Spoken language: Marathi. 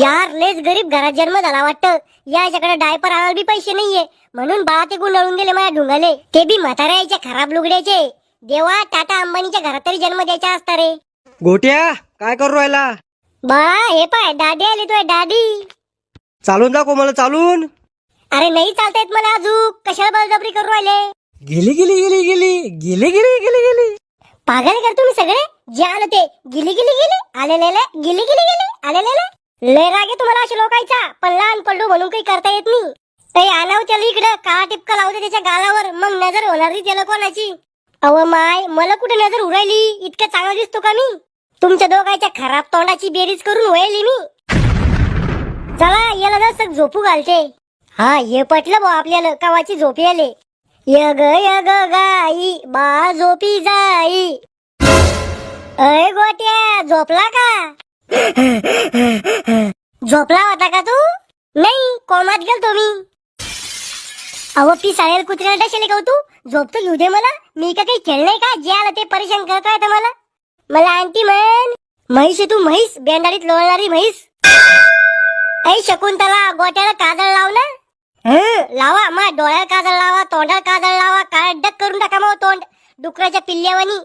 यार लेच गरीब घरात जन्म झाला वाटतं. याच्याकडे डायपर आणायला बी पैसे नाहीये. म्हणून बाळा ते गुंडाळून गेले माझ्या ढुंगाले. ते बी म्हाताऱ्याच्या खराब लुगड्याचे. देवा टाटा अंबानीच्या घरात तरी जन्म द्यायचा असता रे. गोट्या काय करू राहिला? बाळा हे पाय दादी आली तोय दादी. चालून दाखव मला चालून. अरे नाही चालता येत मला अजून. कशाला बळजबरी करू राहिले? गेली गेली गेली गेली. गेली गेली गेली गेली. पागल कर तुम्ही सगळे? जे आलं ते. गिली गिली गेली. आलेले गिली गिली गेली. आलेले लय रागे तुम्हाला अशा लोकायचा पण लहान पल्लू म्हणून काही करता येत नाही. काही आणाव त्याला इकडं काळा टिपका लावते त्याच्या गालावर. मग नजर होणार नाही त्याला कोणाची? अव माय मला कुठे नजर उरायली? इतकं चांगला दिसतो का मी? तुमच्या दोघांच्या खराब तोंडाची बेरीज करून वळली मी. चला याला जसं झोपू घालते. हा ये पटलं भाऊ आपल्याला. कवाची झोपी आले यग यग गाई बा झोपी जाई. अय गोट्या झोपला का? झोपला होता का तू? नाही कोमात गेल तुम्ही अहो पी साळेल कुत्र्याला डशेले का हो तू? झोपतो घेऊ दे मला. मी का काही खेळलंय का? जे आलं ते परेशान करतो आहे मला. मला आणती म्हण म्हैस आहे तू म्हैस. बेंडाळीत लोळणारी म्हैस. ऐ शकुंतला गोट्याला काजळ लाव ना. हं, लावा मा डोळ्याला काजळ लावा तोंडाला काजळ लावा. काळ डक करून टाका मग तोंड. डुकराच्या पिल्ल्यावानी.